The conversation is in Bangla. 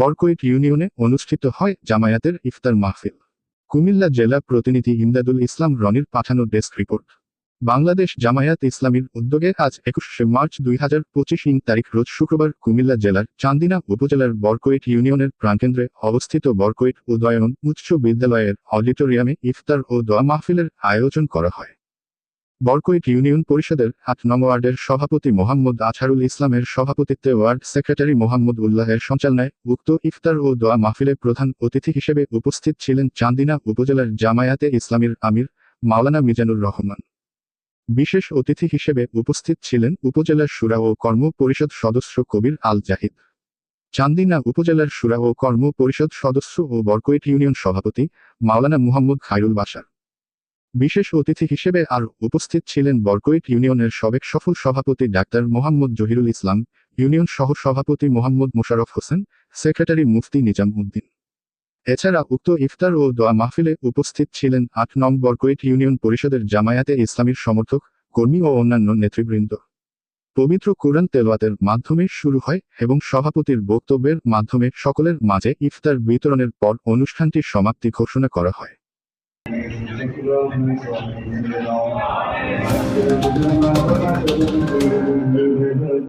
বরকৈট ইউনিয়নে অনুষ্ঠিত হয় জামায়াতের ইফতার মাহফিল। কুমিল্লা জেলা প্রতিনিধি ইমদাদুল ইসলাম রনির পাঠানো ডেস্ক রিপোর্ট। বাংলাদেশ জামায়াত ইসলামীর উদ্যোগে আজ একুশে মার্চ দুই হাজার পঁচিশ ইং তারিখ রোজ শুক্রবার কুমিল্লা জেলার চান্দিনা উপজেলার বরকৈট ইউনিয়নের প্রাণকেন্দ্রে অবস্থিত বরকৈট উদয়ন উচ্চ বিদ্যালয়ের অডিটোরিয়ামে ইফতার ও দোয়া মাহফিলের আয়োজন করা হয়। বরকৈট ইউনিয়ন পরিষদের আট নং ওয়ার্ডের সভাপতি মোহাম্মদ আছারুল ইসলামের সভাপতিত্বে ওয়ার্ড সেক্রেটারি মোহাম্মদ উল্লাহের সঞ্চালনায় উক্ত ইফতার ও দোয়া মাহফিলে প্রধান অতিথি হিসেবে উপস্থিত ছিলেন চান্দিনা উপজেলার জামায়াতে ইসলামীর আমির মাওলানা মিজানুর রহমান। বিশেষ অতিথি হিসেবে উপস্থিত ছিলেন উপজেলার সুরা ও কর্ম পরিষদ সদস্য কবির আল জাহিদ। চান্দিনা উপজেলার সুরা ও কর্ম পরিষদ সদস্য ও বরকৈট ইউনিয়ন সভাপতি মাওলানা মুহাম্মদ খায়রুল বাসার বিশেষ অতিথি হিসেবে আর উপস্থিত ছিলেন বরকৈট ইউনিয়নের সাবেক সফল সভাপতি ডাক্তার মোহাম্মদ জহিরুল ইসলাম, ইউনিয়ন সহ সভাপতি মোহাম্মদ মোশাররফ হোসেন, সেক্রেটারি মুফতি নিজাম উদ্দিন এছাড়া উক্ত ইফতার ও দোয়া মাহফিলে উপস্থিত ছিলেন আট নং বরকৈট ইউনিয়ন পরিষদের জামায়াতে ইসলামীর সমর্থক, কর্মী ও অন্যান্য নেতৃবৃন্দ। পবিত্র কোরআন তেলাওয়াতের মাধ্যমে শুরু হয় এবং সভাপতির বক্তব্যের মাধ্যমে সকলের মাঝে ইফতার বিতরণের পর অনুষ্ঠানটির সমাপ্তি ঘোষণা করা হয়। Amen.